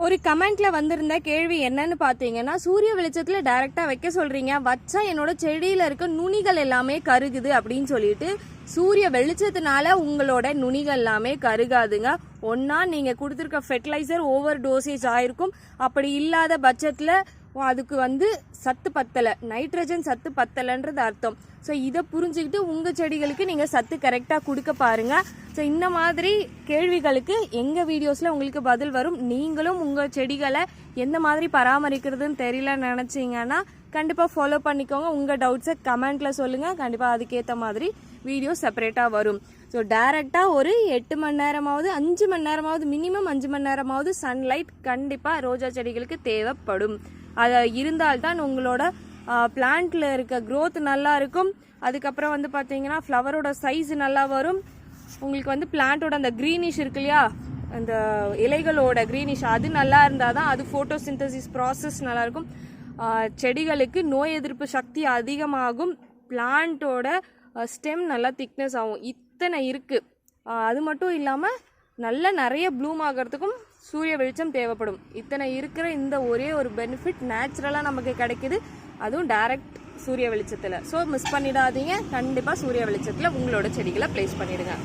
ஒரு கமெண்ட்ல வந்திருந்த கேள்வி என்னன்னு பார்த்தீங்கன்னா சூரிய வெளிச்சத்துல டைரக்டா வைக்க சொல்றீங்க. வச்சா என்னோட செடியில இருக்க நுனிகள் எல்லாமே கருகுது அப்படின்னு சொல்லிட்டு சூரிய வெளிச்சத்தினால உங்களோட நுனிகள் எல்லாமே கருகாதுங்க. ஒன்னா நீங்க கொடுத்துருக்க ஃபெர்டிலைசர் ஓவர் டோசேஜ் ஆயிருக்கும். அப்படி இல்லாத பட்சத்துல அதுக்கு வந்து சத்து பத்தலை. நைட்ரஜன் சத்து பத்தலைன்றது அர்த்தம். ஸோ இதை புரிஞ்சுக்கிட்டு உங்கள் செடிகளுக்கு நீங்கள் சத்து கரெக்டாக கொடுக்க பாருங்கள் ஸோ இந்த மாதிரி கேள்விகளுக்கு எங்கள் வீடியோஸில் உங்களுக்கு பதில் வரும்? நீங்களும் உங்கள் செடிகளை எந்த மாதிரி பராமரிக்கிறதுன்னு தெரியல நினச்சிங்கன்னா கண்டிப்பாக ஃபாலோ பண்ணிக்கோங்க. உங்கள் டவுட்ஸை கமெண்ட்டில் சொல்லுங்கள் கண்டிப்பாக அதுக்கேற்ற மாதிரி வீடியோ செப்பரேட்டாக வரும். ஸோ டைரெக்டாக ஒரு எட்டு மணி நேரமாவது அஞ்சு மணி நேரமாவது மினிமம் அஞ்சு மணி நேரமாவது சன்லைட் கண்டிப்பாக ரோஜா செடிகளுக்கு தேவைப்படும். அது இருந்தால்தான் உங்களோட பிளான்ட்டில் இருக்க க்ரோத் நல்லா இருக்கும். அதுக்கப்புறம் வந்து பார்த்தீங்கன்னா ஃப்ளவரோட சைஸ் நல்லா வரும். உங்களுக்கு வந்து பிளான்ட்டோட அந்த க்ரீனிஷ் இருக்கு இல்லையா? அந்த இலைகளோட க்ரீனிஷ் அது நல்லா இருந்தால் தான் அது ஃபோட்டோ சிந்தசிஸ் ப்ராசஸ் நல்லாயிருக்கும் செடிகளுக்கு நோய் எதிர்ப்பு சக்தி அதிகமாகும். பிளான்ட்டோட ஸ்டெம் நல்லா திக்னஸ் ஆகும். இத்தனை இருக்குது அது மட்டும் இல்லாமல் நல்ல நிறைய ப்ளூம் ஆகிறதுக்கும் சூரிய வெளிச்சம் தேவைப்படும். இத்தனை இருக்கிற இந்த ஒரே ஒரு பெனிஃபிட் நேச்சுரலாக நமக்கு கிடைக்குது. அதுவும் டைரக்ட் சூரிய வெளிச்சத்தில். ஸோ மிஸ் பண்ணிடாதீங்க. கண்டிப்பாக சூரிய வெளிச்சத்தில் உங்களோட செடிகளை ப்ளேஸ் பண்ணிவிடுங்க